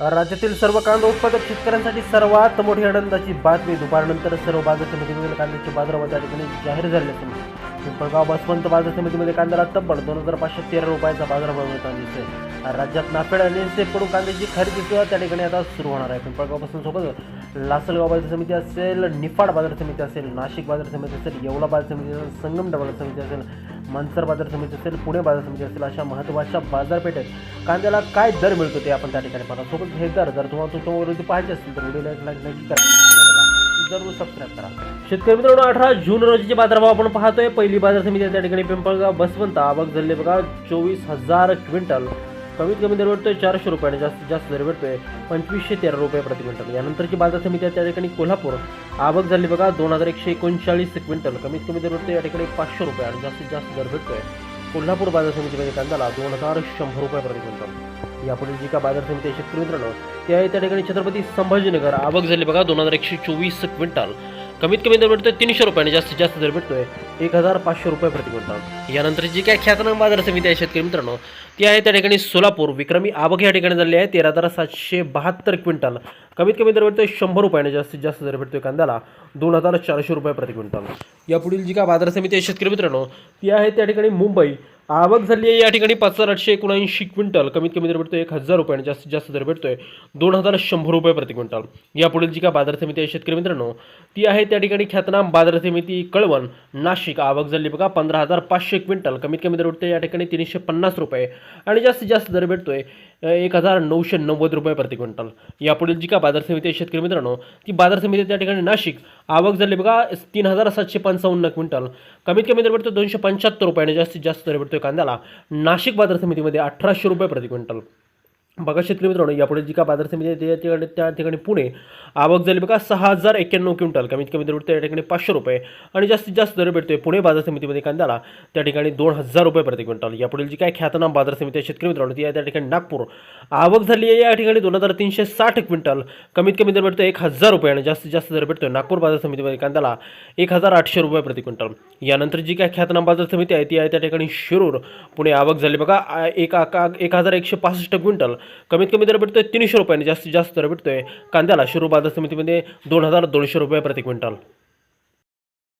राज्यातील सर्व कांदा उत्पादक शेतकऱ्यांसाठी सर्वात मोठी आनंदाची बातमी दुपारनंतर सर्व बाजार समितीमधील कांद्याचे बाजारभाव त्या ठिकाणी जाहीर झाले असून पिंपळगाव बसवंत बाजार समितीमध्ये कांद्याला तब्बल दोन हजार पाचशे तेरा रुपयाचा बाजारभाव मिळताना दिसतोय. राज्यात नाफेड आणि सेकडून कांद्याची खरेदी सुद्धा त्या ठिकाणी आता सुरू होणार आहे. पिंपळगावपासून सोबत लासलगाव बाजार समिती असेल निफाड बाजार समिती असेल नाशिक बाजार समिती असेल येवला बाजार समिती असेल संगमडा बाजार समिती असेल मानसर बाजार समिती असेल पुणे बाजार समिती असेल अशा महत्त्वाच्या बाजारपेठेत कांद्याला काय दर मिळतो ते आपण त्या ठिकाणी पाहतो. सोबत हे दर जर तुम्हाला तुमच्यावरती पाहिजे असतील तर व्हिडिओला एक लाईक नक्की करा. जरूर सबस्क्राईब करा. शेतकरी मित्रांनो अठरा जून रोजीचे बाजारभाव आपण पाहतोय. पहिली बाजार समिती आहे त्या ठिकाणी पिंपळगाव बसवंत आवक झाले बघा चोवीस हजार क्विंटल. कमीत कमी दर भेटतोय चारशे रुपये आणि जास्तीत जास्त दर भेटतोय पंचवीसशे तेरा रुपये प्रति क्विंटल. यानंतरची बाजार समिती आहे त्या ठिकाणी कोल्हापूर. आवक झाली बघा दोन हजार एकशे एकोणचाळीस क्विंटल. कमीत कमी दर भेटतोय या ठिकाणी पाचशे रुपये आणि जास्तीत जास्त दर भेटतोय. कोल्हापूर बाजार समितीमध्ये म्हणजे कांद्याला दोन हजार शंभर रुपये प्रति क्विंटल. यापुढील जी का बाजार समिती आहे शेतकरी मित्रांनो ते आहे त्या ठिकाणी छत्रपती संभाजीनगर आवक झाली बघा दोन हजार एकशे चोवीस क्विंटल. कमीत कमी दर भेटतोय तीनशे रुपयाने जास्तीत जास्त दर भेटतोय एक हजार पाचशे रुपये प्रति क्विंटल. यानंतर जी काय ख्यातनाम बाजार समिती आहे शेतकरी मित्रांनो ती आहे त्या ठिकाणी सोलापूर. विक्रमी आवक या ठिकाणी झाली आहे तेरा हजार सातशे बहात्तर क्विंटल. कमीत कमी दर भेटतोय शंभर रुपयाने जास्तीत जास्त दर भेटतोय कांद्याला दोन हजार चारशे रुपये प्रति क्विंटल. यापुढील जी काय बाजार समिती आहे शेतकरी मित्रांनो ती आहे त्या ठिकाणी मुंबई. आवक झाली आहे या ठिकाणी पाच हजार आठशे एकोणऐंशी क्विंटल. कमीत कमी दर भेटतो एक हजार रुपये आणि जास्तीत जास्त दर भेटतोय दोन हजार शंभर रुपये प्रति क्विंटल. यापुढील जी का बाजार समिती आहे शेतकरी मित्रांनो ती आहे त्या ठिकाणी ख्यातनाम बाजार समिती कळवण नाशिक. आवक झाली बघा पंधरा हजार पाचशे क्विंटल. कमीत कमी दर भेटतोय या ठिकाणी तीनशे पन्नास रुपये आणि जास्तीत जास्त दर भेटतोय एक हजार नऊशे नव्वद रुपये प्रति क्विंटल. यापुढील जी का बाजार समिती आहे शेतकरी मित्रांनो ती बाजार समिती त्या ठिकाणी नाशिक आवक झाली बघा तीन हजार सातशे पंचावन्न क्विंटल. कमीत कमी दर भेटतो दोनशे पंच्याहत्तर रुपयाने जास्तीत जास्त दर भेटतो कांद्याला. नाशिक बाजार समितीमध्ये अठराशे रुपये प्रति क्विंटल. बघा शेतकरी मित्रांनो यापुढे जी का बाजार समिती आहे त्या ठिकाणी त्या ठिकाणी पुणे आवक झाली. बघा सहा हजार एक्क्याण्णव क्विंटल कमीत कमी दर भेटतो या ठिकाणी पाचशे रुपये आणि जास्तीत जास्त दर भेटतोय पुणे बाजार समितीमध्ये कांद्याला त्या ठिकाणी दोन हजार रुपये प्रति क्विंटल. यापुढील जी काय ख्यातनाम बाजार समिती आहे शेतकरी मित्रांनो ती आहे त्या ठिकाणी नागपूर. आवक झाली आहे या ठिकाणी दोन हजार तीनशे साठ क्विंटल कमीत कमी दर भेटतो एक हजार रुपये आणि जास्तीत जास्त दर भेटतोय नागपूर बाजार समितीमध्ये कांद्याला एक हजार आठशे रुपये प्रति क्विंटल. यानंतर जी काय ख्यातनाम बाजार समिती आहे ती आहे त्या ठिकाणी शिरूर. पुणे आवक झाली. बघा एक एक हजार एकशे पासष्ट क्विंटल कमीत कमी दर भेटतोय तीनशे रुपयाने. जास्तीत जास्त दर भेटतोय कांद्याला. शिरूर बाजार समितीमध्ये दोन हजार दोनशे रुपये प्रति क्विंटल.